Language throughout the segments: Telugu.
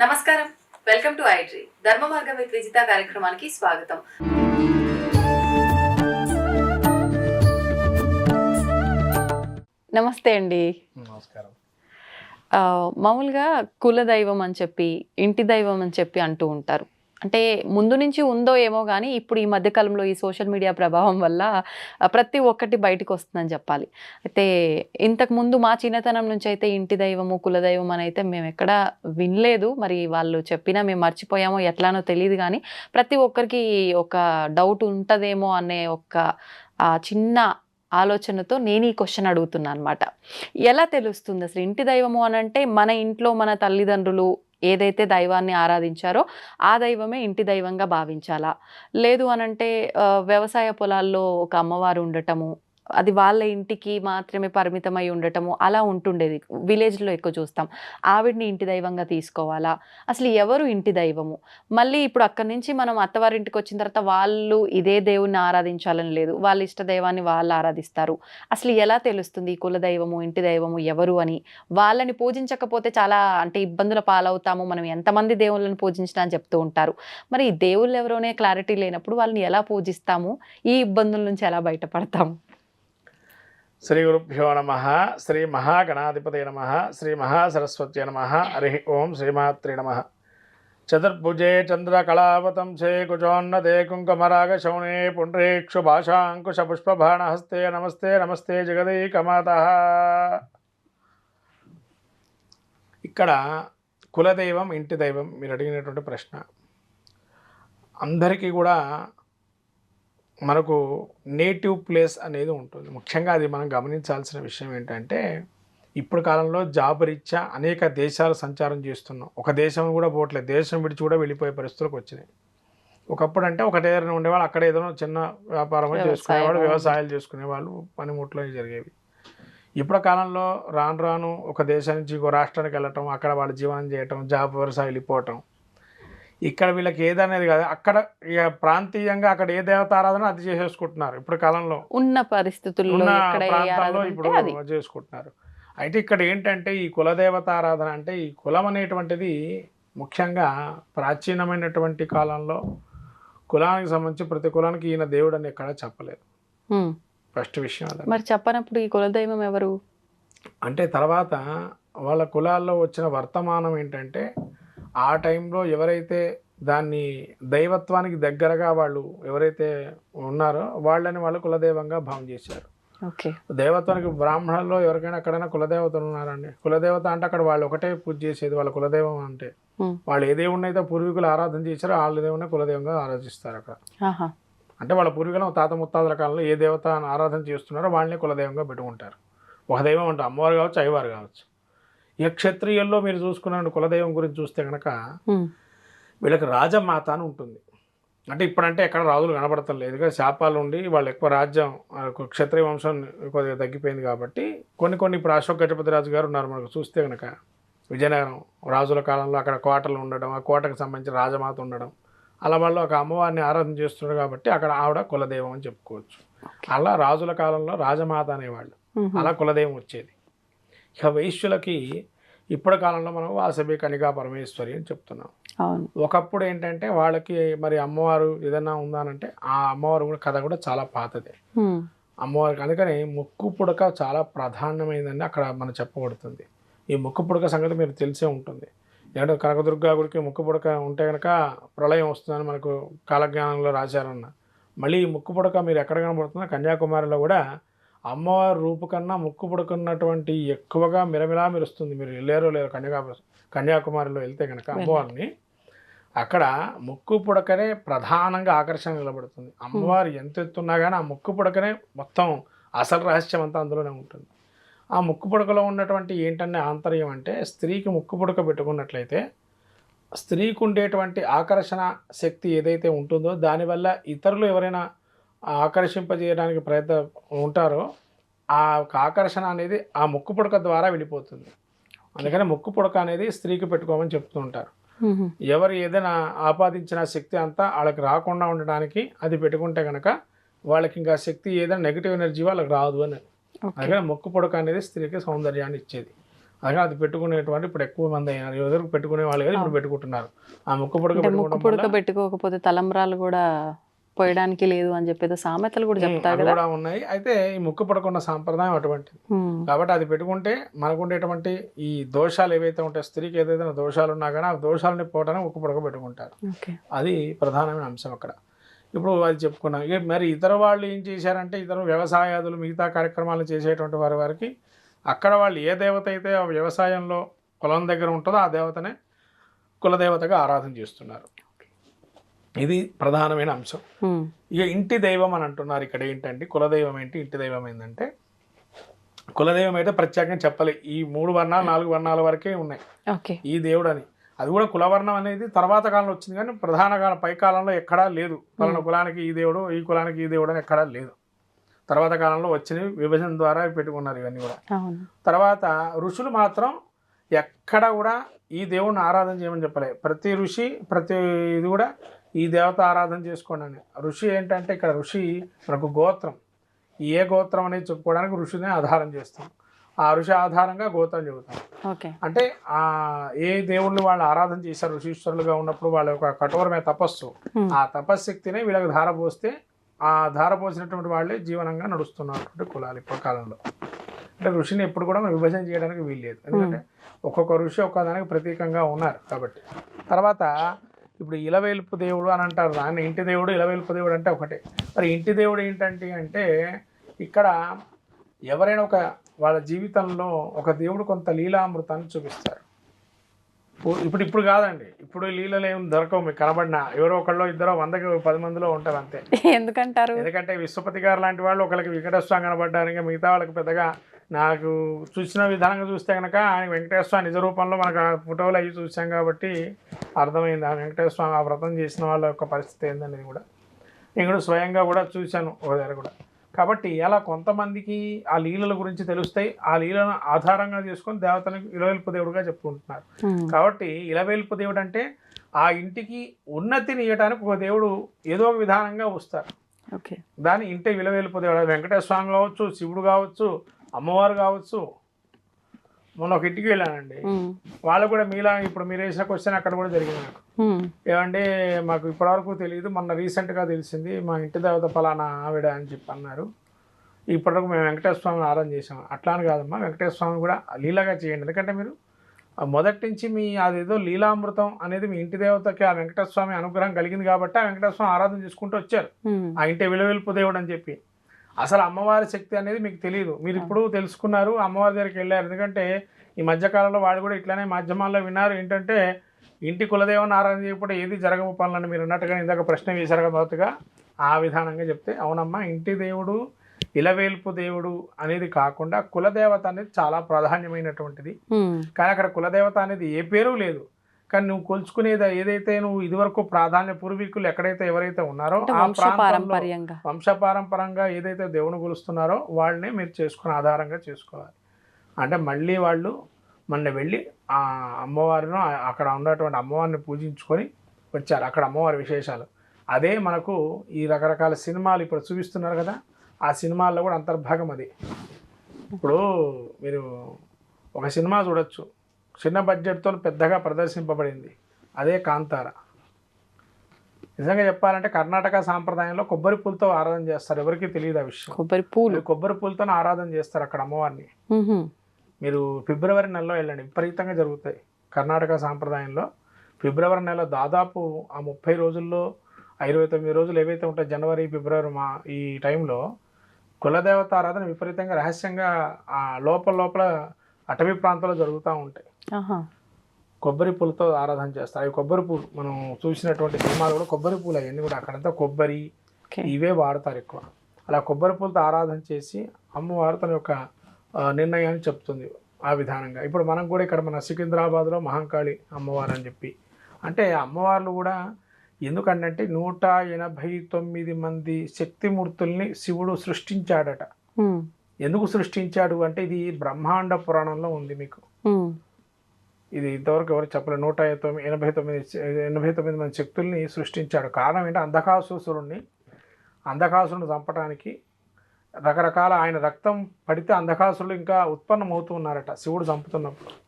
నమస్కారం. వెల్కమ్ టు ఐడ్రీ ధర్మ మార్గం విత్ విజిత కార్యక్రమానికి స్వాగతం. నమస్తే అండి. నమస్కారం. మామూలుగా కుల దైవం అని చెప్పి ఇంటి దైవం అని చెప్పి అంటూ ఉంటారు. అంటే ముందు నుంచి ఉందో ఏమో కానీ ఇప్పుడు ఈ మధ్యకాలంలో ఈ సోషల్ మీడియా ప్రభావం వల్ల ప్రతి ఒక్కటి బయటకు వస్తుందని చెప్పాలి. అయితే ఇంతకుముందు మా చిన్నతనం నుంచి అయితే ఇంటి దైవము కుల దైవం అని అయితే మేము ఎక్కడ వినలేదు. మరి వాళ్ళు చెప్పినా మేము మర్చిపోయామో ఎట్లానో తెలియదు కానీ ప్రతి ఒక్కరికి ఒక డౌట్ ఉంటుందేమో అనే ఒక చిన్న ఆలోచనతో నేను ఈ క్వశ్చన్ అడుగుతున్నాను అనమాట ఎలా తెలుస్తుంది అసలు ఇంటి దైవము అని అంటే మన ఇంట్లో మన తల్లిదండ్రులు ఏదైతే దైవాన్ని ఆరాధించారో ఆ దైవమే ఇంటి దైవంగా భావించాలా? లేదు అనంటే వ్యవసాయ పొలాల్లో ఒక అమ్మవారు ఉండటము అది వాళ్ళ ఇంటికి మాత్రమే పరిమితమై ఉండటము అలా ఉంటుండేది. విలేజ్లో ఎక్కువ చూస్తాం. ఆవిడ్ని ఇంటి దైవంగా తీసుకోవాలా? అసలు ఎవరు ఇంటి దైవము? మళ్ళీ ఇప్పుడు అక్కడి నుంచి మనం అత్తవారింటికి వచ్చిన తర్వాత వాళ్ళు ఇదే దేవుణ్ణి ఆరాధించాలని లేదు. వాళ్ళ ఇష్ట దైవాన్ని వాళ్ళు ఆరాధిస్తారు. అసలు ఎలా తెలుస్తుంది ఈ కుల దైవము ఇంటి దైవము ఎవరు అని? వాళ్ళని పూజించకపోతే చాలా అంటే ఇబ్బందుల పాలవుతాము. మనం ఎంతమంది దేవుళ్ళని పూజించినా అని చెప్తూ ఉంటారు. మరి ఈ దేవుళ్ళు ఎవరోనే క్లారిటీ లేనప్పుడు వాళ్ళని ఎలా పూజిస్తాము? ఈ ఇబ్బందుల నుంచి ఎలా బయటపడతాము? శ్రీ గురుభ్యో నమ శ్రీ మహాగణాధిపతి నమ శ్రీ మహాసరస్వతి నమ హరి ఓం శ్రీమాత్రి నమ. చతుర్భుజే చంద్రకళావతంసే కుచోన్నతే కుంకుమరాగ శౌనే పుండ్రేక్షు భాషాంకుశ పుష్పబాణహస్తే నమస్తే నమస్తే జగదీకమాత. ఇక్కడ కులదైవం ఇంటి దైవం మీరు అడిగినటువంటి ప్రశ్న. అందరికీ కూడా మనకు నేటివ్ ప్లేస్ అనేది ఉంటుంది. ముఖ్యంగా అది మనం గమనించాల్సిన విషయం ఏంటంటే ఇప్పుడు కాలంలో జాబ్ రీత్యా అనేక దేశాలు సంచారం చేస్తున్నాం. ఒక దేశం కూడా పోవట్లేదు. దేశం విడిచి కూడా వెళ్ళిపోయే పరిస్థితులకు వచ్చినాయి. ఒకప్పుడు అంటే ఒక దగ్గర ఉండేవాళ్ళు అక్కడ ఏదైనా చిన్న వ్యాపారం. చేసుకునేవాళ్ళు వ్యవసాయాలు చేసుకునేవాళ్ళు పనిముట్లు జరిగేవి. ఇప్పుడు కాలంలో రాను రాను ఒక దేశం నుంచి ఇంకో రాష్ట్రానికి వెళ్ళటం అక్కడ వాళ్ళు జీవనం చేయటం జాబ్ వ్యవసాయం వెళ్ళిపోవటం ఇక్కడ వీళ్ళకి ఏదనేది కాదు. అక్కడ ప్రాంతీయంగా అక్కడ ఏ దేవత ఆరాధన అది చేసేసుకుంటున్నారు ఇప్పుడు కాలంలో. ఉన్న పరిస్థితుల్లో ఉన్న ప్రాంతాల్లో ఇప్పుడు చేసుకుంటున్నారు అయితే ఇక్కడ ఏంటంటే ఈ కులదేవత ఆరాధన అంటే ఈ కులం అనేటువంటిది ముఖ్యంగా ప్రాచీనమైనటువంటి కాలంలో కులానికి సంబంధించి ప్రతి కులానికి ఈయన దేవుడు అని ఎక్కడ చెప్పలేదు. ఫస్ట్ విషయం అదే. మరి చెప్పనప్పుడు ఈ కులదైవం ఎవరు? అంటే తర్వాత వాళ్ళ కులాల్లో వచ్చిన వర్తమానం ఏంటంటే ఆ టైంలో ఎవరైతే దాన్ని దైవత్వానికి దగ్గరగా వాళ్ళు ఎవరైతే ఉన్నారో వాళ్ళని వాళ్ళు కులదైవంగా భావం చేశారు. దేవత్వానికి బ్రాహ్మణుల్లో ఎవరికైనా ఎక్కడైనా కులదేవతలు ఉన్నారండి. కులదేవత అంటే అక్కడ వాళ్ళు ఒకటే పూజ చేసేది వాళ్ళ కులదైవం అంటే. వాళ్ళు ఏ దేవుడిని అయితే పూర్వీకులు ఆరాధన చేశారో వాళ్ళ దేవుని కులదైవంగా ఆరాధిస్తారు అక్కడ. అంటే వాళ్ళ పూర్వీకులు తాత ముత్తాతల కాలంలో ఏ దేవత ఆరాధన చేస్తున్నారో వాళ్ళని కులదైవంగా పెట్టుకుంటారు. ఒక దైవం అంటే అమ్మవారు కావచ్చు అయ్యవారు కావచ్చు. ఇక క్షత్రియుల్లో మీరు చూసుకున్న కులదైవం గురించి చూస్తే కనుక. వీళ్ళకి రాజమాత అని ఉంటుంది. అంటే ఇప్పుడంటే ఎక్కడ రాజులు కనబడటం లేదు కదా శాపాలు ఉండి వాళ్ళు ఎక్కువ రాజ్యం క్షత్రియ వంశం కొద్దిగా తగ్గిపోయింది కాబట్టి కొన్ని కొన్ని ఇప్పుడు అశోక్ గజపతి రాజు గారు ఉన్నారు మనకు చూస్తే కనుక విజయనగరం రాజుల కాలంలో అక్కడ కోటలు ఉండడం ఆ కోటకు సంబంధించిన రాజమాత ఉండడం. అలా వాళ్ళు ఒక అమ్మవారిని ఆరాధన చేస్తున్నారు కాబట్టి అక్కడ ఆవిడ కులదైవం అని చెప్పుకోవచ్చు. అలా రాజుల కాలంలో రాజమాత అనేవాళ్ళు. అలా కులదైవం వచ్చేది. ఇక వైశ్యులకి ఇప్పటి కాలంలో మనం వాసవి కనికా పరమేశ్వరి అని చెప్తున్నాం. అవును. ఒకప్పుడు ఏంటంటే వాళ్ళకి మరి అమ్మవారు ఏదైనా ఉందానంటే ఆ అమ్మవారు కూడా కథ కూడా చాలా పాతదే. అమ్మవారికి అందుకని ముక్కు పుడక చాలా ప్రధానమైనదని అక్కడ మనం చెప్పబడుతుంది. ఈ ముక్కు పుడక సంగతి మీరు తెలిసే ఉంటుంది. ఎందుకంటే కనకదుర్గా గుడికి ముక్కు పుడక ఉంటే కనుక ప్రళయం వస్తుందని మనకు కాలజ్ఞానంలో రాశారన్న. మళ్ళీ ఈ ముక్కు పుడక మీరు ఎక్కడ కనబడుతుందో కన్యాకుమారిలో కూడా అమ్మవారి రూపు కన్నా ముక్కు పుడక ఉన్నటువంటి ఎక్కువగా మిరమిలా మెరుస్తుంది. మీరు వెళ్ళారో లేరు కన్యాకా కన్యాకుమారిలో వెళ్తే కనుక అమ్మవారిని అక్కడ ముక్కు పుడకనే ప్రధానంగా ఆకర్షణ నిలబడుతుంది. అమ్మవారు ఎంత ఎత్తున్నా కానీ ఆ ముక్కు పుడకనే మొత్తం అసలు రహస్యం అంతా అందులోనే ఉంటుంది. ఆ ముక్కు పుడకలో ఉన్నటువంటి ఏంటనే ఆంతర్యం అంటే స్త్రీకి ముక్కు పుడక పెట్టుకున్నట్లయితే స్త్రీకి ఉండేటువంటి ఆకర్షణ శక్తి ఏదైతే ఉంటుందో దానివల్ల ఇతరులు ఎవరైనా ఆకర్షింపజేయడానికి ప్రయత్నం ఉంటారో ఆ యొక్క ఆకర్షణ అనేది ఆ ముక్కు పుడక ద్వారా వెళ్ళిపోతుంది. అందుకని ముక్కు పుడక అనేది స్త్రీకి పెట్టుకోమని చెప్తూ ఉంటారు. ఎవరు ఏదైనా ఆపాదించిన శక్తి అంతా వాళ్ళకి రాకుండా ఉండడానికి అది పెట్టుకుంటే కనుక వాళ్ళకి ఇంకా శక్తి ఏదైనా నెగిటివ్ ఎనర్జీ వాళ్ళకి రాదు అని. అందుకని ముక్కు పుడక అనేది స్త్రీకి సౌందర్యాన్ని ఇచ్చేది. అలాగే అది పెట్టుకునేటువంటి ఇప్పుడు ఎక్కువ మంది అయినారు ఎవరు పెట్టుకునే వాళ్ళు కదా ఇప్పుడు పెట్టుకుంటున్నారు. ఆ ముక్కు పుడక ముక్కు పుడక పెట్టుకోకపోతే తలంబ్రాలు కూడా పోయడానికి లేదు అని చెప్పేది సామెతలు కూడా చెప్తారు కదా. కూడా ఉన్నాయి. అయితే ఈ ముక్కు పుడక ఉన్న సాంప్రదాయం అటువంటిది. కాబట్టి అది పెట్టుకుంటే మనకు ఉండేటువంటి ఈ దోషాలు ఏవైతే ఉంటాయో స్త్రీకి ఏదైతే దోషాలు ఉన్నా కానీ ఆ దోషాలని పోవడానికి ముక్కు పుడక పెట్టుకుంటారు. అది ప్రధానమైన అంశం అక్కడ. ఇప్పుడు అది చెప్పుకున్నాం. ఇక మరి ఇతర వాళ్ళు ఏం చేశారంటే ఇతర వ్యవసాయాదులు మిగతా కార్యక్రమాలు చేసేటువంటి వారి వారికి అక్కడ వాళ్ళు ఏ దేవత అయితే ఆ వ్యవసాయంలో పొలం దగ్గర ఉంటుందో ఆ దేవతనే కులదేవతగా ఆరాధన చేస్తున్నారు. ఇది ప్రధానమైన అంశం. ఇక ఇంటి దైవం అని అంటున్నారు ఇక్కడ ఏంటంటే కులదైవం ఏంటి ఇంటి దైవం ఏంటంటే కులదైవం అయితే ప్రత్యేకంగా చెప్పలే. ఈ మూడు వర్ణాలు నాలుగు వర్ణాల వరకే ఉన్నాయి. ఈ దేవుడు అని అది కూడా కులవర్ణం అనేది తర్వాత కాలంలో వచ్చింది కానీ ప్రధాన కాలం పై కాలంలో ఎక్కడా లేదు. పలానా కులానికి ఈ దేవుడు ఈ కులానికి ఈ దేవుడు అని ఎక్కడా లేదు. తర్వాత కాలంలో వచ్చినవి విభజన ద్వారా పెట్టుకున్నారు ఇవన్నీ కూడా. తర్వాత ఋషులు మాత్రం ఎక్కడ కూడా ఈ దేవుడిని ఆరాధన చేయమని చెప్పలే. ప్రతి ఋషి ప్రతి ఇది కూడా ఈ దేవత ఆరాధన చేసుకోండి. అని ఋషి ఏంటంటే ఇక్కడ ఋషి మనకు గోత్రం. ఏ గోత్రం అనేది చెప్పుకోవడానికి ఋషిని ఆధారం చేస్తాం. ఆ ఋషి ఆధారంగా గోత్రం చెబుతాం. అంటే ఆ ఏ దేవుళ్ళు వాళ్ళు ఆరాధన చేశారు ఋషీశ్వరులుగా ఉన్నప్పుడు వాళ్ళ యొక్క కఠోరమైన తపస్సు. ఆ తపశ్శక్తినే వీళ్ళకి ధార పోస్తే ఆ ధార పోసినటువంటి వాళ్ళే జీవనంగా నడుస్తున్నటువంటి కులాలు ఇప్పటి కాలంలో. అంటే ఋషిని ఎప్పుడు కూడా మనం విభజన చేయడానికి వీల్లేదు. ఎందుకంటే ఒక్కొక్క ఋషి ఒక్క దానికి ప్రతీకంగా ఉన్నారు కాబట్టి. తర్వాత ఇప్పుడు ఇలవేల్పు దేవుడు అని అంటారు దాన్ని ఇంటి దేవుడు ఇలవేల్పు దేవుడు అంటే ఒకటే. మరి ఇంటి దేవుడు ఏంటంటే అంటే ఇక్కడ ఎవరైనా ఒక వాళ్ళ జీవితంలో ఒక దేవుడు కొంత లీలామృతాన్ని చూపిస్తారు. ఇప్పుడు- ఇప్పుడు కాదండి. ఇప్పుడు లీలలు ఏం దొరకవు మీకు కనబడినా. ఎవరో ఒకళ్ళు ఇద్దరు వందకి పది మందిలో ఉంటారు అంతే. ఎందుకంటారు? ఎందుకంటే విశ్వపతి గారు లాంటి వాళ్ళు ఒకరికి వెంకటేశ్వర కనబడ్డారు ఇంకా మిగతా వాళ్ళకి పెద్దగా నాకు చూసిన విధానంగా చూస్తే కనుక ఆయన వెంకటేశ్వర స్వామి నిజ రూపంలో మనకు ఆ ఫోటోలు అవి చూసాం కాబట్టి అర్థమైంది. ఆ వెంకటేశ్వర స్వామి ఆ వ్రతం చేసిన వాళ్ళ యొక్క పరిస్థితి ఏందనేది కూడా. నేను కూడా స్వయంగా కూడా చూశాను ఒక దగ్గర కూడా. కాబట్టి అలా కొంతమందికి ఆ లీలల గురించి తెలుస్తాయి ఆ లీలను ఆధారంగా చేసుకొని దేవతలకు ఇలవెల్పు దేవుడుగా చెప్పుకుంటున్నారు. కాబట్టి ఇలవేల్పు దేవుడు అంటే ఆ ఇంటికి ఉన్నతిని ఇవ్వడానికి ఒక దేవుడు ఏదో ఒక విధానంగా వస్తారు. ఓకే. దాని ఇంటి విలవేల్పు దేవుడు అది వెంకటేశ్వర కావచ్చు శివుడు కావచ్చు అమ్మవారు కావచ్చు. మొన్న ఒక ఇంటికి వెళ్ళానండి. వాళ్ళు కూడా మీలా ఇప్పుడు మీరు వేసిన క్వశ్చన్ అక్కడ కూడా జరిగింది నాకు. ఏమంటే మాకు ఇప్పటివరకు తెలియదు మొన్న రీసెంట్గా తెలిసింది మా ఇంటి దేవత ఫలానా ఆవిడ అని చెప్పి అన్నారు. ఇప్పటివరకు మేము వెంకటేశ్వర స్వామిని ఆరాధన చేసాం అట్లా అని కాదమ్మా వెంకటేశ్వర స్వామి కూడా లీలాగా చేయండి. ఎందుకంటే మీరు మొదటి నుంచి మీ అదేదో లీలామృతం అనేది మీ ఇంటి దేవతకి ఆ వెంకటేశ్వర స్వామి అనుగ్రహం కలిగింది కాబట్టి ఆ వెంకటేశ్వర స్వామి ఆరాధన చేసుకుంటూ వచ్చారు. ఆ ఇంటి విలువెల్పు దేవుడు అని చెప్పి. అసలు అమ్మవారి శక్తి అనేది మీకు తెలియదు మీరు ఇప్పుడు తెలుసుకున్నారు అమ్మవారి దగ్గరికి వెళ్ళారు. ఎందుకంటే ఈ మధ్యకాలంలో వాళ్ళు కూడా ఇట్లానే మాధ్యమాల్లో విన్నారు. ఏంటంటే ఇంటి కులదేవని ఆరాధన చేయకపోతే ఏది జరగబోపాలని మీరు అన్నట్టుగా ఇందాక ప్రశ్న వేశారు కదా మొదటగా. ఆ విధానంగా చెప్తే అవునమ్మా ఇంటి దేవుడు ఇలవేల్పు దేవుడు అనేది కాకుండా కులదేవత అనేది చాలా ప్రాధాన్యమైనటువంటిది. కానీ అక్కడ కులదేవత అనేది ఏ పేరు లేదు. కానీ నువ్వు కొలుచుకునేది ఏదైతే నువ్వు ఇదివరకు ప్రాధాన్య పూర్వీకులు ఎక్కడైతే ఎవరైతే ఉన్నారో ఆ ప్రాంతంలో వంశపారంపరంగా ఏదైతే దేవుని కొలుస్తున్నారో వాళ్ళనే మీరు చేసుకుని ఆధారంగా చేసుకోవాలి. అంటే మళ్ళీ వాళ్ళు మొన్న వెళ్ళి ఆ అమ్మవారిను అక్కడ ఉన్నటువంటి అమ్మవారిని పూజించుకొని వచ్చారు. అక్కడ అమ్మవారి విశేషాలు. అదే మనకు ఈ రకరకాల సినిమాలు ఇప్పుడు చూపిస్తున్నారు కదా ఆ సినిమాల్లో కూడా అంతర్భాగం అది. ఇప్పుడు మీరు ఒక సినిమా చూడొచ్చు. చిన్న బడ్జెట్తో పెద్దగా ప్రదర్శింపబడింది. అదే కాంతార. నిజంగా చెప్పాలంటే కర్ణాటక సాంప్రదాయంలో కొబ్బరి పూలతో ఆరాధన చేస్తారు. ఎవరికీ తెలియదు ఆ విషయం. కొబ్బరి పూలు. కొబ్బరి పూలతో ఆరాధన చేస్తారు అక్కడ అమ్మవారిని. మీరు ఫిబ్రవరి నెలలో వెళ్ళండి. విపరీతంగా జరుగుతాయి కర్ణాటక సాంప్రదాయంలో. ఫిబ్రవరి నెల దాదాపు ఆ ముప్పై రోజుల్లో ఇరవై తొమ్మిది రోజులు ఏవైతే ఉంటాయి జనవరి ఫిబ్రవరి మా ఈ టైంలో కులదేవత ఆరాధన విపరీతంగా రహస్యంగా ఆ లోపల లోపల అటవీ ప్రాంతాల్లో జరుగుతూ ఉంటాయి. కొబ్బరి పూలతో ఆరాధన చేస్తారు. అవి కొబ్బరి పూలు మనం చూసినటువంటి సినిమాలు కూడా కొబ్బరి పూలు అవన్నీ కూడా అక్కడంతా కొబ్బరి ఇవే వాడతారు ఎక్కువ. అలా కొబ్బరి పూలతో ఆరాధన చేసి అమ్మవారు తన యొక్క నిర్ణయాన్ని చెప్తుంది ఆ విధానంగా. ఇప్పుడు మనం కూడా ఇక్కడ మన సికింద్రాబాద్లో మహంకాళి అమ్మవారు అని చెప్పి. అంటే అమ్మవార్లు కూడా ఎందుకంటే నూట ఎనభై తొమ్మిది మంది శక్తిమూర్తుల్ని శివుడు సృష్టించాడట. ఎందుకు సృష్టించాడు అంటే ఇది బ్రహ్మాండ పురాణంలో ఉంది మీకు. ఇది ఇంతవరకు ఎవరు చెప్పలేదు. నూట తొమ్మిది ఎనభై తొమ్మిది ఎనభై తొమ్మిది మంది శక్తుల్ని సృష్టించాడు. కారణం ఏంటంటే అంధకాసురుణ్ణి అంధకాసురుని చంపడానికి రకరకాల ఆయన రక్తం పడితే అంధకాసులు ఇంకా ఉత్పన్నం అవుతూ ఉన్నారట శివుడు చంపుతున్నప్పుడు.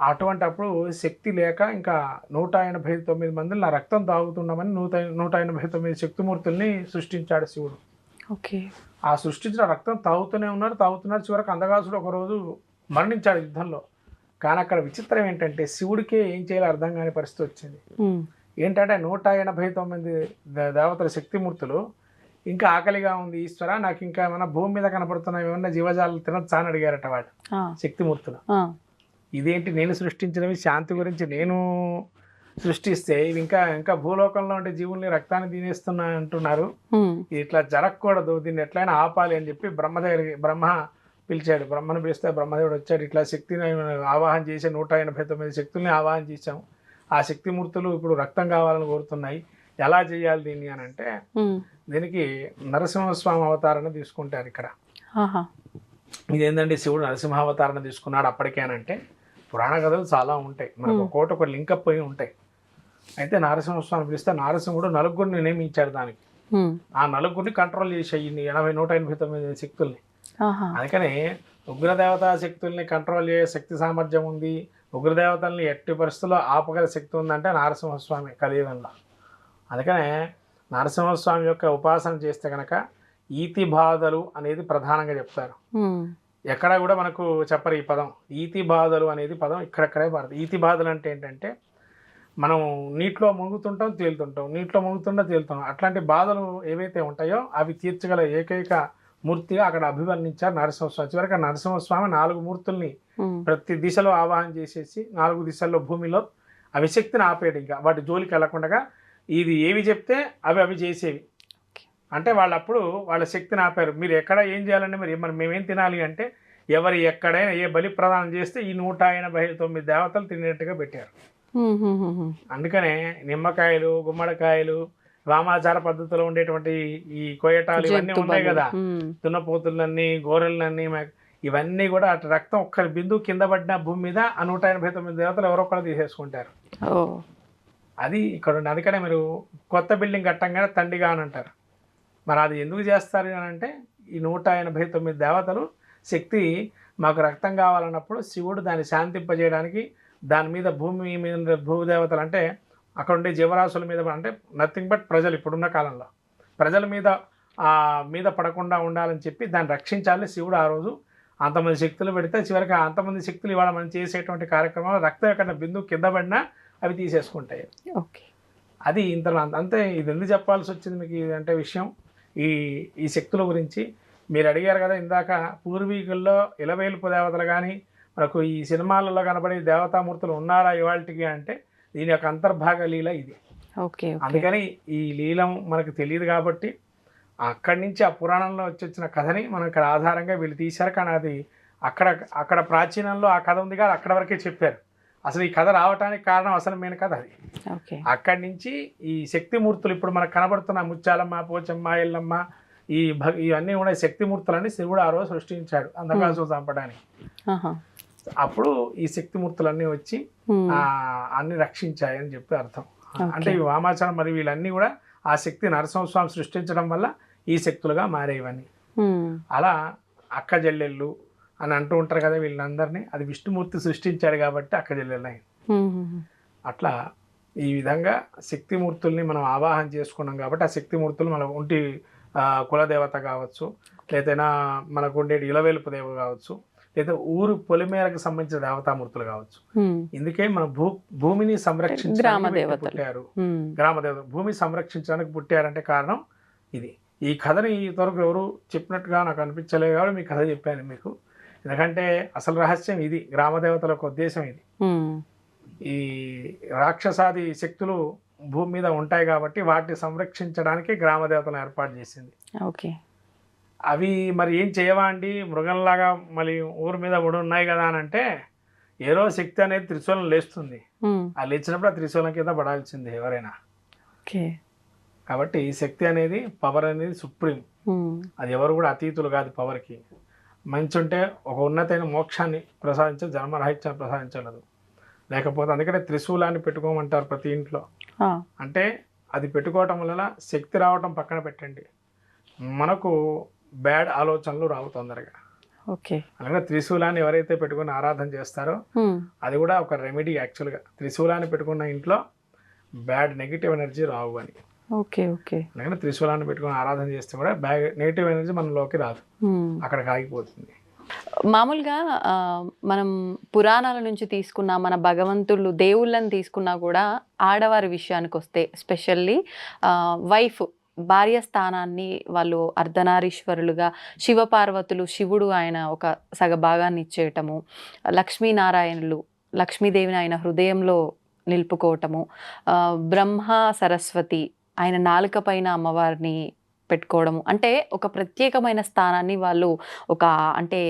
అటువంటి అప్పుడు శక్తి లేక ఇంకా నూట ఎనభై తొమ్మిది మందిని నా రక్తం తాగుతున్నామని నూట నూట ఎనభై తొమ్మిది శక్తిమూర్తుల్ని సృష్టించాడు శివుడు. ఓకే. ఆ సృష్టించిన రక్తం తాగుతూనే ఉన్నారు తాగుతున్నారు. చివరికి అందగాసుడు ఒకరోజు మరణించాడు యుద్ధంలో. కానీ అక్కడ విచిత్రం ఏంటంటే శివుడికే ఏం చేయాలో అర్థం కాని పరిస్థితి వచ్చింది. ఏంటంటే నూట ఎనభై తొమ్మిది దేవతల శక్తిమూర్తులు ఇంకా ఆకలిగా ఉంది ఈశ్వర నాకు ఇంకా ఏమైనా భూమి మీద కనపడుతున్న ఏమన్నా జీవజాలు తినొచ్చా అని అడిగారట వాడు శక్తిమూర్తులు. ఇదేంటి నేను సృష్టించినవి? శాంతి గురించి నేను సృష్టిస్తే ఇవి ఇంకా ఇంకా భూలోకంలో ఉండే జీవుల్ని రక్తాన్ని తినేస్తున్నా అంటున్నారు. ఇట్లా జరగకూడదు దీన్ని ఎట్లయినా ఆపాలి అని చెప్పి బ్రహ్మ దగ్గరికి బ్రహ్మ పిలిచాడు. బ్రహ్మను పిలిస్తే బ్రహ్మదేవుడు వచ్చాడు. ఇట్లా శక్తిని ఆవాహన చేసి నూట ఎనభై తొమ్మిది శక్తుల్ని ఆవాహన చేశాం ఆ శక్తిమూర్తులు ఇప్పుడు రక్తం కావాలని కోరుతున్నాయి. ఎలా చేయాలి దీన్ని అని అంటే దీనికి నరసింహస్వామి అవతారాన్ని తీసుకుంటారు ఇక్కడ. ఇదేంటంటే శివుడు నరసింహావతారాన్ని తీసుకున్నాడు అప్పటికేనంటే పురాణ కథలు చాలా ఉంటాయి. మనకు ఒకటి ఒక లింకప్ అయి ఉంటాయి. అయితే నరసింహస్వామి పిలిస్తే నరసింహుడు నలుగురిని నియమించాడు దానికి. ఆ నలుగురిని కంట్రోల్ చేసే ఈ ఎనభై నూట ఎనభై తొమ్మిది శక్తుల్ని. అందుకని ఉగ్రదేవతా శక్తుల్ని కంట్రోల్ చేసే శక్తి సామర్థ్యం ఉంది. ఉగ్రదేవతల్ని ఎట్టి పరిస్థితుల్లో ఆపగల శక్తి ఉందంటే నరసింహస్వామి కలియుగంలో. అందుకనే నరసింహస్వామి యొక్క ఉపాసన చేస్తే కనుక ఈతి బాధలు అనేది ప్రధానంగా చెప్తారు. ఎక్కడ కూడా మనకు చెప్పరు ఈ పదం. ఈతి బాధలు అనేది పదం ఇక్కడక్కడే పడుతుంది ఈతి బాధలు అంటే ఏంటంటే మనం నీటిలో మునుగుతుంటాం తేలుతుంటాం. నీటిలో మునుగుతుంటా తేలుతుంటాం అట్లాంటి బాధలు ఏవైతే ఉంటాయో అవి తీర్చగల ఏకైక మూర్తిగా అక్కడ అభివర్ణించారు నరసింహస్వామి. చివరికి ఆ నరసింహస్వామి నాలుగు మూర్తుల్ని ప్రతి దిశలో ఆవాహన చేసేసి నాలుగు దిశల్లో భూమిలో అవి శక్తిని ఆపేయడం. ఇంకా వాటి జోలికి వెళ్ళకుండా ఇది ఏవి చెప్తే అవి అవి చేసేవి. అంటే వాళ్ళు అప్పుడు వాళ్ళ శక్తిని ఆపారు. మీరు ఎక్కడ ఏం చేయాలంటే మరి మరి మేమేం తినాలి అంటే ఎవరు ఎక్కడైనా ఏ బలి ప్రదానం చేస్తే ఈ నూట ఎనభై తొమ్మిది దేవతలు తినేట్టుగా పెట్టారు. అందుకనే నిమ్మకాయలు గుమ్మడికాయలు వామాచార పద్ధతిలో ఉండేటువంటి ఈ కోయటాలు ఇవన్నీ ఉన్నాయి. కదా. దున్నపోతులన్నీ గోరెలన్నీ ఇవన్నీ కూడా అటు రక్తం ఒక్క బిందువు కింద పడిన భూమి మీద ఆ నూట ఎనభై తొమ్మిది దేవతలు ఎవరో ఒకరు తీసేసుకుంటారు. అది ఇక్కడ ఉంది అందుకనే మీరు కొత్త బిల్డింగ్ కట్టంగానే తండ్రిగా అని అంటారు. మరి అది ఎందుకు చేస్తారు అని అంటే ఈ నూట ఎనభై తొమ్మిది దేవతలు శక్తి మాకు రక్తం కావాలన్నప్పుడు శివుడు దాన్ని శాంతింపజేయడానికి దాని మీద భూమి మీద భూదేవతలు అంటే అక్కడ ఉండే జీవరాశుల మీద అంటే నథింగ్ బట్ ప్రజలు ఇప్పుడున్న కాలంలో. ప్రజల మీద మీద పడకుండా ఉండాలని చెప్పి దాన్ని రక్షించాలని శివుడు ఆ రోజు. అంతమంది శక్తులు పెడితే చివరికి అంతమంది శక్తులు ఇవాళ మనం చేసేటువంటి కార్యక్రమాలు రక్తం ఎక్కడ బిందువు కింద పడినా అవి తీసేసుకుంటాయి. ఓకే. అది ఇంతలో అంత- అంతే ఇది ఎందుకు చెప్పాల్సి వచ్చింది మీకు ఇది అంటే విషయం. ఈ ఈ శక్తుల గురించి మీరు అడిగారు కదా ఇందాక పూర్వీకుల్లో ఇలవేలుపు దేవతలు కానీ మనకు ఈ సినిమాలలో కనబడే దేవతామూర్తులు ఉన్నారా ఇవాళకి అంటే దీని యొక్క అంతర్భాగ లీల ఇది. ఓకే అందుకని ఈ లీలం మనకు తెలియదు కాబట్టి అక్కడి నుంచి ఆ పురాణంలో వచ్చి వచ్చిన కథని మనం ఇక్కడ ఆధారంగా వీళ్ళు తీశారు. కానీ అది అక్కడ అక్కడ ప్రాచీనంలో ఆ కథ ఉంది కానీ అక్కడ వరకే చెప్పారు. అసలు ఈ కథ రావడానికి కారణం అసలు మెయిన్ కథ అది. అక్కడి నుంచి ఈ శక్తిమూర్తులు ఇప్పుడు మనకు కనబడుతున్న ముత్యాలమ్మ పోచమ్మ ఎల్లమ్మ ఈ భ ఇవన్నీ కూడా శక్తిమూర్తులని శివుడు ఆ రోజు సృష్టించాడు అంధకాసు చంపడానికి అప్పుడు ఈ శక్తిమూర్తులన్నీ వచ్చి అన్ని రక్షించాయని చెప్పి అర్థం. అంటే ఈ వామాచారం మరి వీళ్ళన్నీ కూడా ఆ శక్తి నరసింహస్వామి సృష్టించడం వల్ల ఈ శక్తులుగా మారేవని. అలా అక్క చెల్లెళ్ళు అని అంటూ ఉంటారు కదా వీళ్ళందరినీ అది విష్ణుమూర్తి సృష్టించాడు కాబట్టి అక్క ఉమ్, అట్లా ఈ విధంగా శక్తిమూర్తుల్ని మనం ఆవాహన చేసుకున్నాం కాబట్టి ఆ శక్తిమూర్తులు మన ఒంటి కులదేవత కావచ్చు లేదైనా మనకు ఉండే ఇలవేలుపు దేవ కావచ్చు లేదా ఊరు పొలిమేరకు సంబంధించిన దేవతామూర్తులు కావచ్చు. ఇందుకే మన భూ భూమిని సంరక్షించడానికి. పుట్టారు. ఉమ్, గ్రామ దేవత భూమి సంరక్షించడానికి పుట్టారంటే కారణం ఇది. ఈ కథని ఇంతవరకు ఎవరు చెప్పినట్టుగా నాకు అనిపించలేదు కాబట్టి మీ కథ చెప్పాను మీకు. ఎందుకంటే అసలు రహస్యం ఇది గ్రామ దేవతల యొక్క ఉద్దేశం ఇది. ఈ రాక్షసాది శక్తులు భూమి మీద ఉంటాయి కాబట్టి వాటిని సంరక్షించడానికి గ్రామ దేవతలను ఏర్పాటు చేసింది. ఓకే. అవి మరి ఏం చేయవా అండి? మృగంలాగా మళ్ళీ ఊరి మీద ఉడి ఉన్నాయి కదా అని అంటే ఏదో శక్తి అనేది త్రిశూలం లేస్తుంది. ఆ లేచినప్పుడు ఆ త్రిశూలం కింద పడాల్సింది ఎవరైనా. ఓకే. కాబట్టి ఈ శక్తి అనేది పవర్ అనేది సుప్రీం. అది ఎవరు కూడా అతీతులు కాదు పవర్కి. మంచి ఉంటే ఒక ఉన్నతైన మోక్షాన్ని ప్రసాదించ జన్మరాహిత్యాన్ని ప్రసాదించలేదు లేకపోతే అందుకనే త్రిశూలాన్ని పెట్టుకోమంటారు ప్రతి ఇంట్లో. అంటే అది పెట్టుకోవటం వలన శక్తి రావటం పక్కన పెట్టండి. మనకు బ్యాడ్ ఆలోచనలు రావు తొందరగా. ఓకే. అలాగే త్రిశూలాన్ని ఎవరైతే పెట్టుకుని ఆరాధన చేస్తారో. అది కూడా ఒక రెమెడీ యాక్చువల్గా త్రిశూలాన్ని పెట్టుకున్న ఇంట్లో బ్యాడ్ నెగిటివ్ ఎనర్జీ రావు అని. Okay okay. అలాగే త్రిశూలాన్ని పెట్టుకుని ఆరాధన చేస్తే కూడా బ్యాగ్ నెగిటివ్ ఎనర్జీ మనలోకి రాదు. అక్కడికి ఆగిపోతుంది. మామూలుగా మనం పురాణాల నుంచి తీసుకున్న మన భగవంతుళ్ళు దేవుళ్ళని తీసుకున్నా కూడా ఆడవారి విషయానికి వస్తే స్పెషల్లీ వైఫ్ భార్య స్థానాన్ని వాళ్ళు అర్ధనారీశ్వరులుగా శివపార్వతులు శివుడు ఆయన ఒక సగ భాగాన్ని ఇచ్చేయటము లక్ష్మీనారాయణులు లక్ష్మీదేవిని ఆయన హృదయంలో నిలుపుకోవటము బ్రహ్మ సరస్వతి ఆయన నాలుక పైన అమ్మవారిని పెట్టుకోవడము. అంటే ఒక ప్రత్యేకమైన స్థానాన్ని వాళ్ళు ఒక అంటే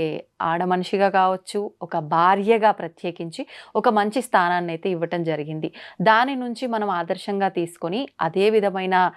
ఆడ మనిషిగా కావచ్చు ఒక భార్యగా ప్రత్యేకించి ఒక మంచి స్థానాన్ని అయితే ఇవ్వటం జరిగింది. దాని నుంచి మనం ఆదర్శంగా తీసుకొని అదే విధమైన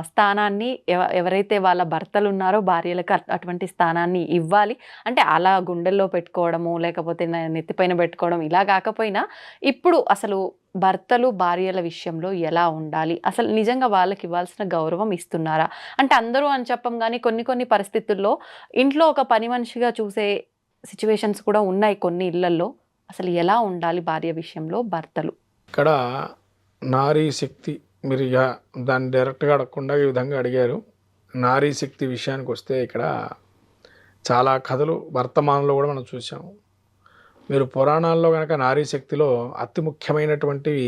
స్థానాన్ని ఎవ- ఎవరైతే వాళ్ళ భర్తలు ఉన్నారో భార్యలకు అటువంటి స్థానాన్ని ఇవ్వాలి. అంటే అలా గుండెల్లో పెట్టుకోవడము లేకపోతే నెత్తిపైన పెట్టుకోవడం ఇలా కాకపోయినా ఇప్పుడు అసలు భర్తలు భార్యల విషయంలో ఎలా ఉండాలి? అసలు నిజంగా వాళ్ళకి ఇవ్వాల్సిన గౌరవం ఇస్తున్నారా? అంటే అందరూ అని చెప్పం కానీ కొన్ని కొన్ని పరిస్థితుల్లో ఇంట్లో ఒక పని మనిషిగా చూసే సిచ్యువేషన్స్ కూడా ఉన్నాయి కొన్ని ఇళ్ళల్లో. అసలు ఎలా ఉండాలి భార్య విషయంలో భర్తలు? ఇక్కడ నారీ శక్తి మీరు ఇక దాన్ని డైరెక్ట్గా అడగకుండా ఈ విధంగా అడిగారు. నారీ శక్తి విషయానికి వస్తే ఇక్కడ చాలా కథలు వర్తమానంలో కూడా మనం చూసాము మీరు పురాణాల్లో కనుక నారీ శక్తిలో అతి ముఖ్యమైనటువంటివి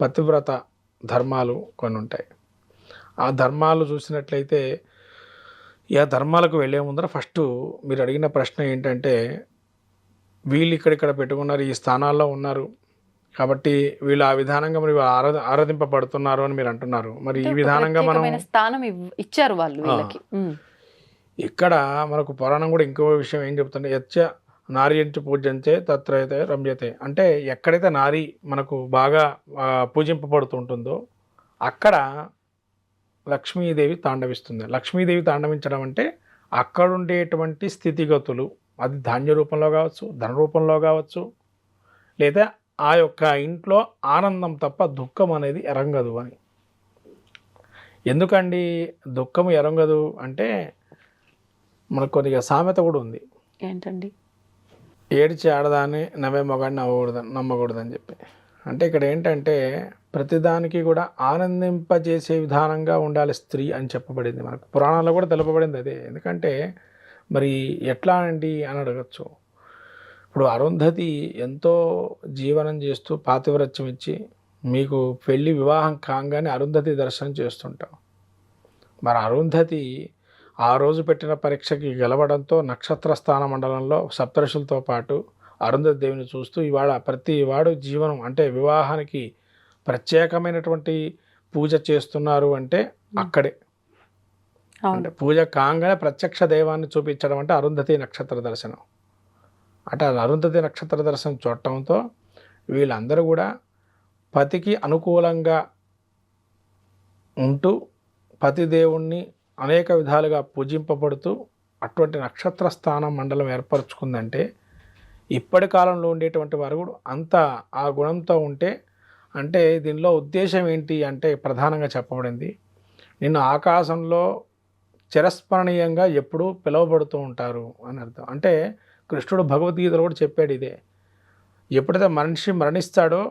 పతివ్రత ధర్మాలు కొన్ని ఉంటాయి. ఆ ధర్మాలు చూసినట్లయితే ఈ ఆ ధర్మాలకు వెళ్ళే ముందర ఫస్ట్ మీరు అడిగిన ప్రశ్న ఏంటంటే వీళ్ళు ఇక్కడిక్కడ పెట్టుకున్నారు ఈ స్థానాల్లో ఉన్నారు. కాబట్టి వీళ్ళు ఆ విధానంగా మరి ఆరాధ ఆరాధింపబడుతున్నారు అని మీరు అంటున్నారు. మరి ఈ విధానంగా మనం స్థానం ఇచ్చారు వాళ్ళు. ఇక్కడ మనకు పురాణం కూడా ఇంకో విషయం ఏం చెప్తుంటే నారి నార్యంచ పూజంచే తత్రైతే రమ్యతే. అంటే ఎక్కడైతే నారి మనకు బాగా పూజింపబడుతుంటుందో అక్కడ లక్ష్మీదేవి తాండవిస్తుంది. లక్ష్మీదేవి తాండవించడం అంటే అక్కడ ఉండేటువంటి స్థితిగతులు. అది ధాన్య రూపంలో కావచ్చు ధన రూపంలో కావచ్చు లేదా ఆ యొక్క ఇంట్లో ఆనందం తప్ప దుఃఖం అనేది ఎరంగదు అని. ఎందుకండి దుఃఖం ఎరంగదు అంటే మనకు కొద్దిగా సామెత కూడా ఉంది. ఏంటండి? ఏడ్చి ఆడదాన్ని నవ్వే మొగాడిని నవ్వకూడదు నమ్మకూడదని చెప్పి. అంటే ఇక్కడ ఏంటంటే ప్రతిదానికి కూడా ఆనందింపజేసే విధానంగా ఉండాలి స్త్రీ అని చెప్పబడింది మనకు. పురాణాల్లో కూడా తెలుపబడింది అదే. ఎందుకంటే మరి ఎట్లా అండి అని అడగచ్చు. ఇప్పుడు అరుంధతి ఎంతో జీవనం చేస్తూ పాతివ్రత్యం ఇచ్చి మీకు పెళ్ళి వివాహం కాగానే అరుంధతి దర్శనం చేస్తుంటాం. మరి అరుంధతి ఆ రోజు పెట్టిన పరీక్షకి గెలవడంతో నక్షత్ర స్థాన మండలంలో సప్తరుషులతో పాటు అరుంధతి దేవిని చూస్తూ ఇవాళ ప్రతి వాడు జీవనం అంటే వివాహానికి ప్రత్యేకమైనటువంటి పూజ చేస్తున్నారు అంటే అక్కడే. అంటే పూజ కాగానే ప్రత్యక్ష దైవాన్ని చూపించడం అంటే అరుంధతి నక్షత్ర దర్శనం. అంటే అరుంధతి నక్షత్ర దర్శనం చూడటంతో వీళ్ళందరూ కూడా పతికి అనుకూలంగా ఉంటూ పతి దేవుణ్ణి అనేక విధాలుగా పూజింపబడుతూ అటువంటి నక్షత్ర స్థానం మండలం ఏర్పరచుకుందంటే ఇప్పటి కాలంలో ఉండేటువంటి వారు కూడా అంత ఆ గుణంతో ఉంటే అంటే దీనిలో ఉద్దేశం ఏంటి అంటే ప్రధానంగా చెప్పబడింది నిన్ను ఆకాశంలో చిరస్మరణీయంగా ఎప్పుడూ పిలువబడుతూ ఉంటారు అని అర్థం. అంటే కృష్ణుడు భగవద్గీతలో కూడా చెప్పాడు ఇదే ఎప్పుడైతే మనిషి మరణిస్తాడో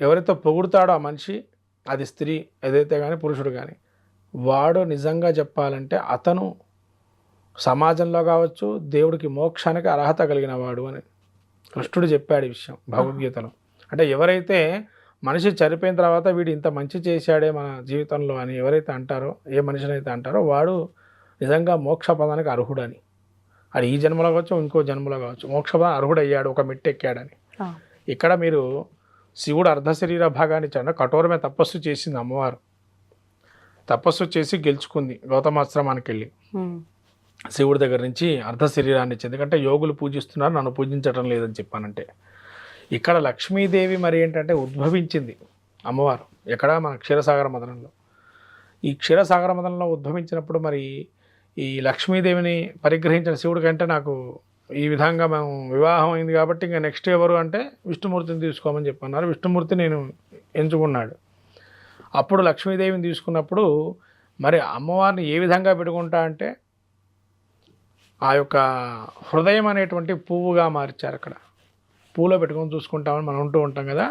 ఎవరైతే పొగుడుతాడో ఆ మనిషి అది స్త్రీ ఏదైతే కానీ పురుషుడు కానీ వాడు నిజంగా చెప్పాలంటే అతను సమాజంలో కావచ్చు దేవుడికి మోక్షానికి అర్హత కలిగిన వాడు అని కృష్ణుడు చెప్పాడు ఈ విషయం భగవద్గీతలో. అంటే ఎవరైతే మనిషి చనిపోయిన తర్వాత వీడు ఇంత మంచి చేశాడే మన జీవితంలో అని ఎవరైతే అంటారో ఏ మనిషినైతే అంటారో వాడు నిజంగా మోక్ష పదానికి అర్హుడని. అది ఈ జన్మలో కావచ్చు ఇంకో జన్మలో కావచ్చు మోక్ష పదం అర్హుడయ్యాడు ఒక మెట్టు ఎక్కాడని ఇక్కడ మీరు శివుడు అర్ధశరీర భాగాన్ని ఇచ్చాడు కఠోరమే తపస్సు చేసింది అమ్మవారు. తపస్సు చేసి గెలుచుకుంది గౌతమాశ్రమానికి వెళ్ళి. శివుడి దగ్గర నుంచి అర్ధ శరీరాన్ని ఇచ్చింది ఎందుకంటే యోగులు పూజిస్తున్నారు నన్ను పూజించడం లేదని చెప్పానంటే. ఇక్కడ లక్ష్మీదేవి మరి ఏంటంటే ఉద్భవించింది అమ్మవారు. ఎక్కడ మన క్షీరసాగర మదనంలో. ఈ క్షీరసాగర మదనంలో ఉద్భవించినప్పుడు మరి ఈ లక్ష్మీదేవిని పరిగ్రహించిన శివుడి కంటే నాకు ఈ విధంగా మేము వివాహం అయింది కాబట్టి ఇంకా నెక్స్ట్ ఎవరు అంటే విష్ణుమూర్తిని తీసుకోమని చెప్పన్నారు. విష్ణుమూర్తి నేను ఎంచుకున్నాడు. అప్పుడు లక్ష్మీదేవిని తీసుకున్నప్పుడు మరి అమ్మవారిని ఏ విధంగా పెట్టుకుంటా అంటే ఆ యొక్క హృదయం అనేటువంటి పువ్వుగా మార్చారు అక్కడ. పూలో పెట్టుకొని చూసుకుంటామని మనం ఉంటూ ఉంటాం కదా.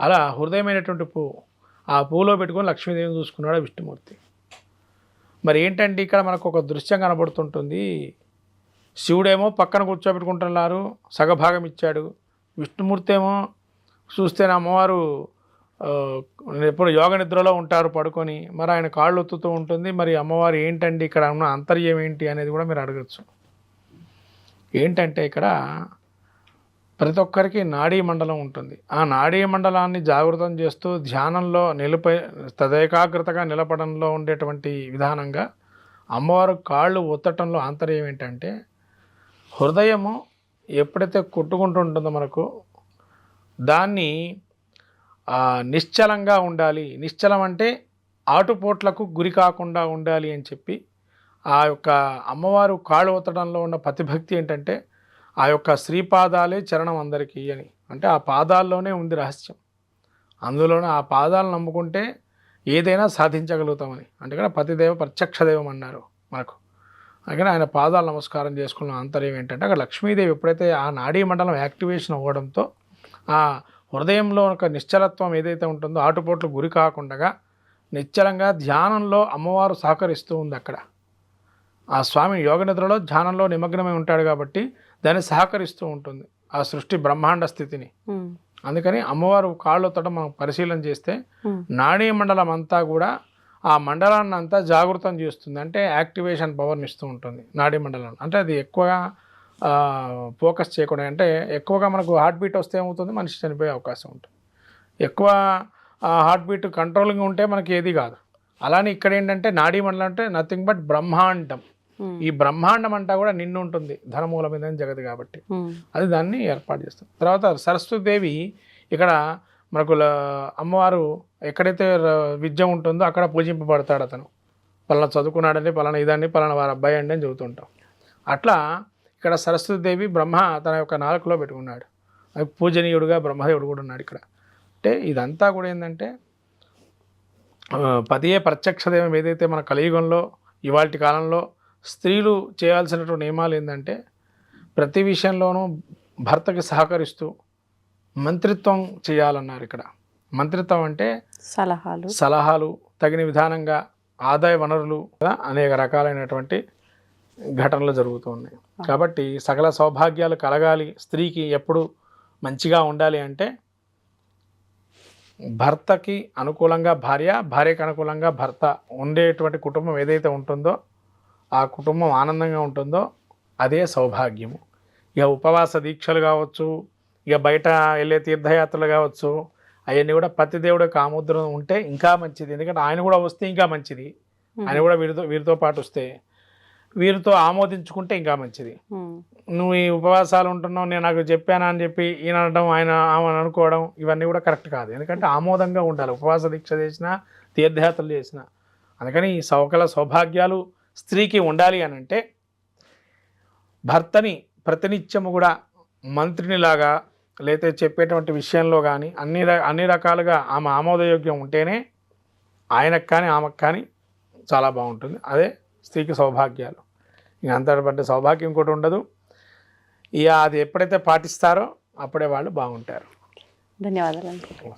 అలా హృదయమైనటువంటి పువ్వు ఆ పువ్వులో పెట్టుకొని లక్ష్మీదేవిని చూసుకున్నాడు విష్ణుమూర్తి. మరి ఏంటంటే ఇక్కడ మనకు ఒక దృశ్యం కనబడుతుంటుంది. శివుడేమో పక్కన కూర్చోబెట్టుకుంటున్నారు సగభాగం ఇచ్చాడు. విష్ణుమూర్తి ఏమో చూస్తే అమ్మవారు ఎప్పుడు యోగ నిద్రలో ఉంటారు పడుకొని మరి ఆయన కాళ్ళు ఒత్తుతూ ఉంటుంది. మరి అమ్మవారు ఏంటండి ఇక్కడ ఉన్న అంతర్యం ఏంటి అనేది కూడా మీరు అడగచ్చు. ఏంటంటే ఇక్కడ ప్రతి ఒక్కరికి నాడీ మండలం ఉంటుంది. ఆ నాడీ మండలాన్ని జాగృతం చేస్తూ ధ్యానంలో నిలిపే తదేకాగ్రతగా నిలపడంలో ఉండేటువంటి విధానంగా అమ్మవారు కాళ్ళు ఒత్తటంలో ఆంతర్యం ఏంటంటే హృదయము ఎప్పుడైతే కొట్టుకుంటుంటుందో మనకు దాన్ని నిశ్చలంగా ఉండాలి. నిశ్చలం అంటే ఆటుపోట్లకు గురి కాకుండా ఉండాలి అని చెప్పి ఆ యొక్క అమ్మవారు కాళ్ళు ఒత్తడంలో ఉన్న ప్రతిభక్తి ఏంటంటే ఆ యొక్క శ్రీపాదాలే చరణం అందరికీ అని. అంటే ఆ పాదాల్లోనే ఉంది రహస్యం. అందులోనే ఆ పాదాలు నమ్ముకుంటే ఏదైనా సాధించగలుగుతామని. అంటే కదా పతిదేవ ప్రత్యక్ష దైవం అన్నారు మనకు. అందుకని ఆయన పాదాలు నమస్కారం చేసుకున్న ఆంతర్యం ఏంటంటే అక్కడ లక్ష్మీదేవి ఎప్పుడైతే ఆ నాడీ మండలం యాక్టివేషన్ అవ్వడంతో ఆ హృదయంలో ఒక నిశ్చలత్వం ఏదైతే ఉంటుందో ఆటుపోట్లు గురి కాకుండా నిశ్చలంగా ధ్యానంలో అమ్మవారు సహకరిస్తూ ఉంది అక్కడ. ఆ స్వామి యోగ నిద్రలో ధ్యానంలో నిమగ్నమై ఉంటాడు కాబట్టి దాన్ని సహకరిస్తూ ఉంటుంది. ఆ సృష్టి బ్రహ్మాండ స్థితిని. అందుకని అమ్మవారు కాళ్ళొత్తడం మనం పరిశీలన చేస్తే నాడీ మండలం అంతా కూడా ఆ మండలాన్ని అంతా జాగృతం చేస్తుంది. అంటే యాక్టివేషన్ పవర్ని ఇస్తూ ఉంటుంది నాడీ మండలం అంటే అది ఎక్కువగా ఫోకస్ చేయకుండా అంటే ఎక్కువగా మనకు హార్ట్ బీట్ వస్తే ఏమవుతుంది? మనిషి చనిపోయే అవకాశం ఉంటుంది. ఎక్కువ హార్ట్ బీట్ కంట్రోలింగ్ ఉంటే మనకి ఏది కాదు. అలానే ఇక్కడ ఏంటంటే నాడీ మండలం అంటే నథింగ్ బట్ బ్రహ్మాండం. ఉమ్, ఈ బ్రహ్మాండం అంతా కూడా నిన్ను ఉంటుంది. ధనమూలమైన జగతి కాబట్టి. ఉమ్, అది దాన్ని ఏర్పాటు చేస్తాం తర్వాత సరస్వతీదేవి ఇక్కడ మనకు అమ్మవారు ఎక్కడైతే విద్య ఉంటుందో అక్కడ పూజింపబడతాడు అతను. పలానా చదువుకున్నాడని పలానా ఇదని పలానా వారి అబ్బాయి అండి అని చెబుతుంటాం. అట్లా ఇక్కడ సరస్వతీదేవి బ్రహ్మ తన యొక్క నాలుకలో పెట్టుకున్నాడు. అది పూజనీయుడుగా బ్రహ్మదేవుడు కూడా ఉన్నాడు ఇక్కడ. అంటే ఇదంతా కూడా ఏంటంటే పతియే ప్రత్యక్ష దైవం ఏదైతే మన కలియుగంలో ఇవాళ కాలంలో స్త్రీలు చేయాల్సినటువంటి నియమాలు ఏంటంటే ప్రతి విషయంలోనూ భర్తకి సహకరిస్తూ మంత్రిత్వం చేయాలన్నారు ఇక్కడ. మంత్రిత్వం అంటే సలహాలు. సలహాలు తగిన విధానంగా ఆదాయ వనరులు అనేక రకాలైనటువంటి ఘటనలు జరుగుతూ ఉన్నాయి. కాబట్టి సకల సౌభాగ్యాలు కలగాలి. స్త్రీకి ఎప్పుడు మంచిగా ఉండాలి అంటే భర్తకి అనుకూలంగా భార్య భార్యకి అనుకూలంగా భర్త ఉండేటువంటి కుటుంబం ఏదైతే ఉంటుందో ఆ కుటుంబం ఆనందంగా ఉంటుందో అదే సౌభాగ్యము. ఇక ఉపవాస దీక్షలు కావచ్చు ఇక బయట వెళ్ళే తీర్థయాత్రలు కావచ్చు అవన్నీ కూడా పతిదేవుడు యొక్క ఆముద్రం ఉంటే ఇంకా మంచిది. ఎందుకంటే ఆయన కూడా వస్తే ఇంకా మంచిది. ఆయన కూడా వీరితో వీరితో పాటు వస్తే వీరితో ఆమోదించుకుంటే ఇంకా మంచిది. నువ్వు ఈ ఉపవాసాలు ఉంటున్నావు నేను నాకు చెప్పానా అని చెప్పి ఈయన అనడం ఆయన ఆమె అనుకోవడం ఇవన్నీ కూడా కరెక్ట్ కాదు. ఎందుకంటే ఆమోదంగా ఉండాలి. ఉపవాస దీక్ష చేసినా తీర్థయాత్రలు చేసినా. అందుకని ఈ సౌకల సౌభాగ్యాలు స్త్రీకి ఉండాలి అని అంటే భర్తని ప్రతినిత్యము కూడా మంత్రినిలాగా లేతే చెప్పేటువంటి విషయంలో కానీ అన్ని అన్ని రకాలుగా ఆమె ఆమోదయోగ్యం ఉంటేనే ఆయనకు కానీ ఆమెకు కానీ చాలా బాగుంటుంది. అదే స్త్రీకి సౌభాగ్యాలు. ఇంక అంతటి సౌభాగ్యం ఇంకోటి ఉండదు. ఇక అది ఎప్పుడైతే పాటిస్తారో అప్పుడే వాళ్ళు బాగుంటారు. ధన్యవాదాలండి.